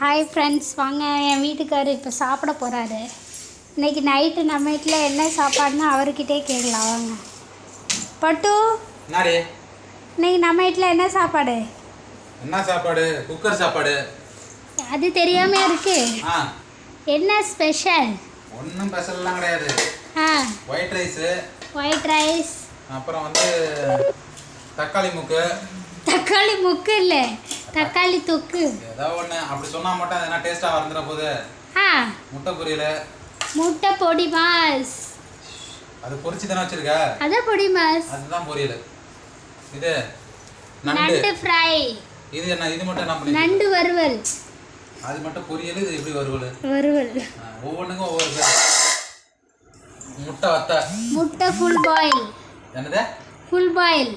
Hi friends வாங்க. என் வீட்டுக்காரர் இப்போ சாப்பிட போகிறாரு இன்னைக்கு நைட்டு நம்ம வீட்டில் என்ன சாப்பாடுன்னு அவர்கிட்டே கேட்கலாம். வாங்க. பட்டு இன்னைக்கு நம்ம வீட்டில் என்ன சாப்பாடு? என்ன சாப்பாடு? குக்கர் சாப்பாடு. அது தெரியாமல் இருக்கு. என்ன ஸ்பெஷல் ஒன்றும் ஸ்பெஷல்லாம் கிடையாது. ஆ. ஒயிட் ரைஸு ஒயிட் ரைஸ் அப்புறம் வந்து தக்காளி முக்கு. தக்காளி முக்கு இல்லை. தக்காளி தொக்கு. ஏதோ ஒன்று அப்படி சொன்னால் மட்டும் அது என்ன டேஸ்ட்டாக வந்துட போகுது ஆ. முட்டை பொரியல். முட்டை பொடி மாஸ். அது பொரிச்சு தானே வச்சிருக்க? அதான் பொடி மாஸ். அதுதான் பொரியல். இது நண்டு. ஃப்ரை. இது என்ன இது மட்டும் என்ன நண்டு வறுவல். அது மட்டும் பொரியல் இது எப்படி வறுவல்? வறுவல். ஒவ்வொன்றுக்கும் ஒவ்வொரு பேர் முட்டை வத்த. முட்டை ஃபுல் பாயில் என்னது? ஃபுல் பாயில்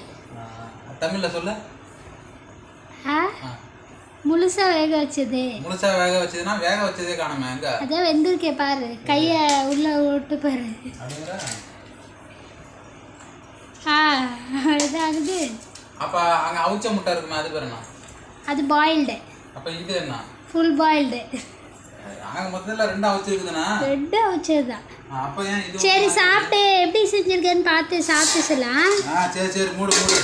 தமிழ்ல சொல்லு. முழுசா வேக வச்சது. முழுசா வேக வச்சதுன்னா வேக வச்சதே காணுமே எங்க? அதான் வெந்திருக்கே பாரு. கையை உள்ள விட்டு பாரு. ஆ இதாகுது அப்ப அங்க அவிச்ச முட்டை இருக்குமே அது பேர் என்ன? அது பாயில்டு அப்ப இது என்ன? ஃபுல் பாயில்டு அங்க மொத்தத்துல ரெண்டு அவிச்சு இருக்குதுன்னா ரெட்டு வச்சது தான் அப்ப ஏன் இது சரி சாப்பிட்டு எப்படி செஞ்சிருக்கேன்னு பார்த்து சாப்பிட்டு சொல்லலாம் ஆ சரி சரி மூடு மூடு.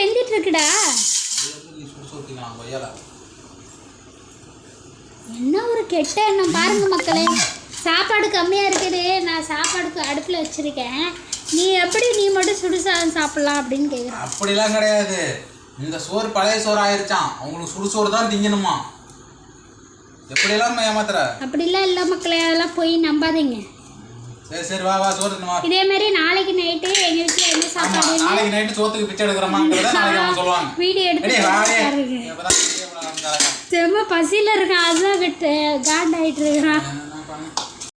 வெந்துட்டு இருக்குடா என்ன ஒரு கெட்ட எண்ணம் பாருங்க மக்களே. சாப்பாடு கம்மியாக இருக்குது. நான் சாப்பாடுக்கு அடுப்பில் வச்சுருக்கேன். நீ எப்படி நீ மட்டும் சுடு சாதம் சாப்பிட்லாம் அப்படின்னு கேட்குறேன் அப்படிலாம் கிடையாது. இந்த சோறு பழைய சோறு ஆயிருச்சான் அவங்களுக்கு சுடு சோறு தான் திங்கணுமா? எப்படியெல்லாம் ஏமாத்துற? அப்படிலாம் இல்லை மக்களே. அதெல்லாம் போய் நம்பாதீங்க. சரி சரி வா வா சோறு இதே மாதிரி நாளைக்கு நைட்டு எங்கள் வீட்டில் என்ன ஆமா சாப்பாடு நாளைக்கு நைட்டு சோத்துக்கு பிச்சை எடுக்கிறோமாங்கிறத நாளைக்கு அவங்க சொல்லுவாங்க. வீடியோ எடுத்து. செம்ம பசியில் இருக்கான். அதுதான் விட்டு. காண்ட் ஆகிட்டு